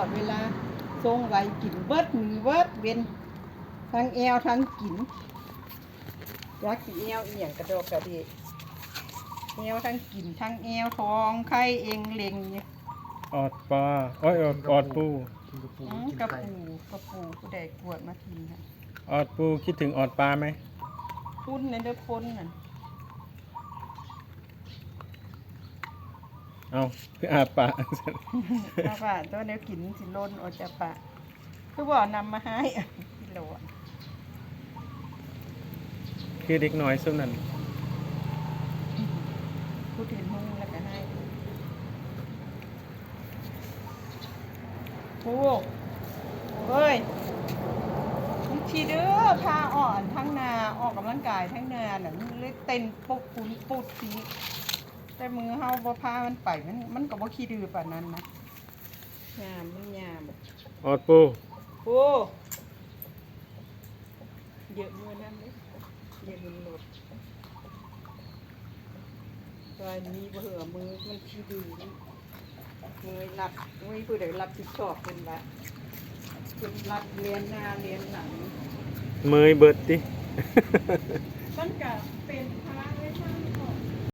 อดเวลาทรงไหวกินเบิดมือเบิดเว้นทั้งแอวทั้งกินรักสิแอวเอียงกระดอกกระเดกแอวทั้งกินทั้งแอวทองไข่เองเล็งเนี่ยออดปลาโอ้ยออดออดปูกินกระปูอืมกินกระไข่ปูกระปูผู้ใดกวดมาทีค่ะออดปูคิดถึงออดปลาไหม พุ่นในเด้อคนนั่น เอาคืออาปากถ้าว่าตัวเนี้ยกินสิล้นออกจากปากคือบอกนำมาให้กิโลอะคือเด็กน้อยสุดนั้นพูดถึงมุ่งแล้วก็ให้โอ้เฮ้ยนี่ทีเด้อพาอ่อนทั้งนาออกกำลังกายทั้งนาน่ะมันเลยเต้นปุกปุนปุดที แต่มือเฮาบ่พามันไปมันมันก็บ่ขี้ดื้อปานนั้นนะยามมันยามออดปูโอ้เยอะมือนั่นเลยเยอะมือหลดตอนนี้บ่เหือมือมันขี้ดื้อนี่มือรับมือผู้ใดรับผิดชอบเป็นละเป็นรับเรียนหน้าเรียนหลังเมยเบิดติ มันก็เป็นภาระ